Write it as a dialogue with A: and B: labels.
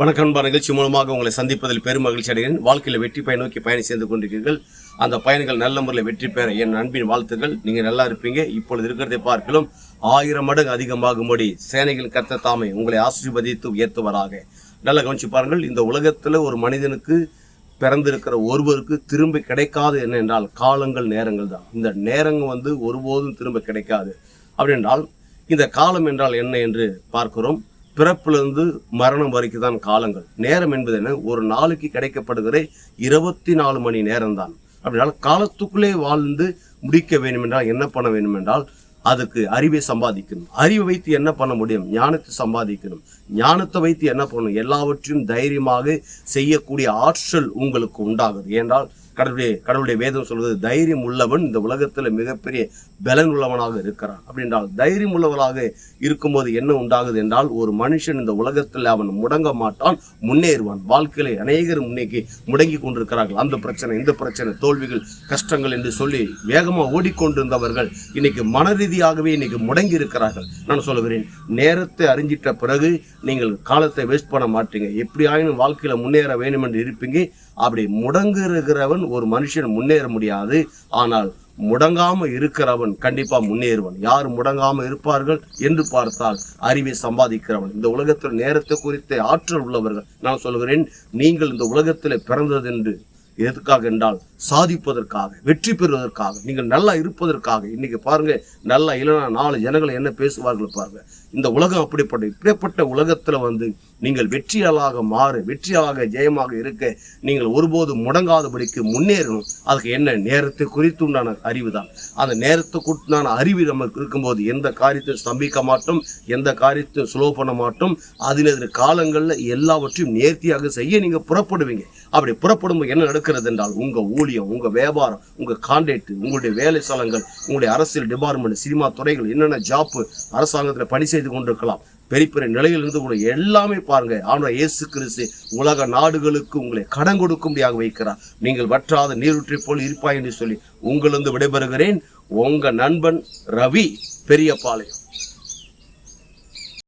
A: வணக்கம் அன்பா நிகழ்ச்சி மூலமாக உங்களை சந்திப்பதில் பெரும் மகிழ்ச்சி அடைகிறேன். வாழ்க்கையில் வெற்றி பயன் நோக்கி பயணம் செய்து கொண்டிருக்கிறீர்கள். அந்த பயணிகள் நல்ல முறையில் வெற்றி பெற என் அன்பின் வாழ்த்துக்கள். நீங்கள் நல்லா இருப்பீங்க. இப்பொழுது இருக்கிறதை பார்க்கலாம் ஆயிரம் மடங்கு அதிகமாகும்படி சேனைகள் கத்த தாமே உங்களை ஆசீர்வதித்து உயர்த்துவராக. நல்லா கவனிச்சு பாருங்கள் இந்த உலகத்தில் ஒரு மனிதனுக்கு பிறந்திருக்கிற ஒருவருக்கு திரும்ப கிடைக்காது என்ன என்றால் காலங்கள் நேரங்கள் தான். இந்த நேரங்கள் வந்து ஒருபோதும் திரும்ப கிடைக்காது. அப்படின்றால் இந்த காலம் என்றால் என்ன என்று பார்க்கிறோம். பிறப்பிலிருந்து மரணம் வரைக்கும் தான் காலங்கள். நேரம் என்பது என்ன? ஒரு நாளைக்கு கிடைக்கப்படுகிற இருபத்தி நாலு மணி நேரம் தான் அப்படினால் காலத்துக்குள்ளே வாழ்ந்து முடிக்க வேண்டுமென்றால் என்ன பண்ண வேண்டுமென்றால் அதுக்கு அறிவை சம்பாதிக்கணும். அறிவை வைத்து என்ன பண்ண முடியும்? ஞானத்தை சம்பாதிக்கணும். ஞானத்தை வைத்து என்ன பண்ணணும்? எல்லாவற்றையும் தைரியமாக செய்யக்கூடிய ஆற்றல் உங்களுக்கு உண்டாகுது. ஏன்றால் கடவுளுடைய கடவுளுடைய வேதம் சொல்வது தைரியம் உள்ளவன் இந்த உலகத்தில் மிகப்பெரிய பலன் உள்ளவனாக இருக்கிறான். அப்படின்றால் தைரியம் உள்ளவனாக இருக்கும்போது என்ன உண்டாகுது என்றால் ஒரு மனுஷன் இந்த உலகத்தில் அவன் முடங்க மாட்டான் முன்னேறுவான். வாழ்க்கையில அநேகர் முன்னேக்கி முடங்கி கொண்டிருக்கிறார்கள். அந்த பிரச்சனை இந்த பிரச்சனை தோல்விகள் கஷ்டங்கள் என்று சொல்லி வேகமாக ஓடிக்கொண்டிருந்தவர்கள் இன்னைக்கு மன ரீதியாகவே இன்னைக்கு முடங்கி இருக்கிறார்கள் நான் சொல்லுகிறேன் நேரத்தை அறிஞ்சிட்ட பிறகு நீங்கள் காலத்தை வேஸ்ட் பண்ண மாட்டீங்க. எப்படி ஆயினும் வாழ்க்கையில முன்னேற வேண்டும் என்று இருப்பீங்க. அப்படி முடங்குகிறவன் ஒரு மனுஷன் முன்னேற முடியாது. ஆனால் முடங்காம இருக்கிறவன் கண்டிப்பா முன்னேறுவன். யார் முடங்காம இருப்பார்கள் என்று பார்த்தால் அறிவை சம்பாதிக்கிறவன். இந்த உலகத்தில் நேரத்தை குறித்த ஆற்றல் உள்ளவர்கள். நான் சொல்கிறேன் நீங்கள் இந்த உலகத்தில் பிறந்ததென்று எதுக்காக என்றால் சாதிப்பதற்காக வெற்றி பெறுவதற்காக நீங்கள் நல்லா இருப்பதற்காக. இன்னைக்கு பாருங்க நல்லா இல்லைனா நாலு ஜனங்கள் என்ன பேசுவார்கள் பாருங்க. இந்த உலகம் அப்படிப்பட்ட இப்படிப்பட்ட உலகத்துல வந்து நீங்கள் வெற்றியாளாக மாறு வெற்றியாளாக ஜெயமாக இருக்க நீங்கள் ஒருபோதும் முடங்காதபடிக்கு முன்னேறணும். அதுக்கு என்ன? நேரத்தை குறித்து உண்டான அறிவு தான். அந்த நேரத்துக்குண்டான அறிவு நமக்கு இருக்கும்போது எந்த காரியத்தையும் ஸ்தம்பிக்க மாட்டோம் எந்த காரியத்தையும் ஸ்லோ பண்ண மாட்டோம் அதில் காலங்களில் எல்லாவற்றையும் நேர்த்தியாக செய்ய நீங்கள் புறப்படுவீங்க. அப்படி புறப்படும்போது என்ன நடக்கும்? இருக்கிறது என்றால் உங்கள் ஊழியம் உங்கள் வியாபாரம் உங்கள் கான்ட்ராக்ட் உங்களுடைய வேலை ஸ்தலங்கள் உங்களுடைய அரசியல் டிபார்ட்மெண்ட் சினிமா துறைகள் என்னென்ன ஜாப்பு அரசாங்கத்தில் பணி செய்து கொண்டிருக்கலாம். பெரிய பெரிய நிலையிலிருந்து கூட எல்லாமே பாருங்க. ஆனால் இயேசு கிறிஸ்து உலக நாடுகளுக்கு உங்களை கடன் கொடுக்கும்படியாக வைக்கிறார். நீங்கள் வற்றாத நீரூற்றை போல் இருப்பாய் என்று சொல்லி உங்களிருந்து விடைபெறுகிறேன். உங்க நண்பன் ரவி பெரியபாளையம்.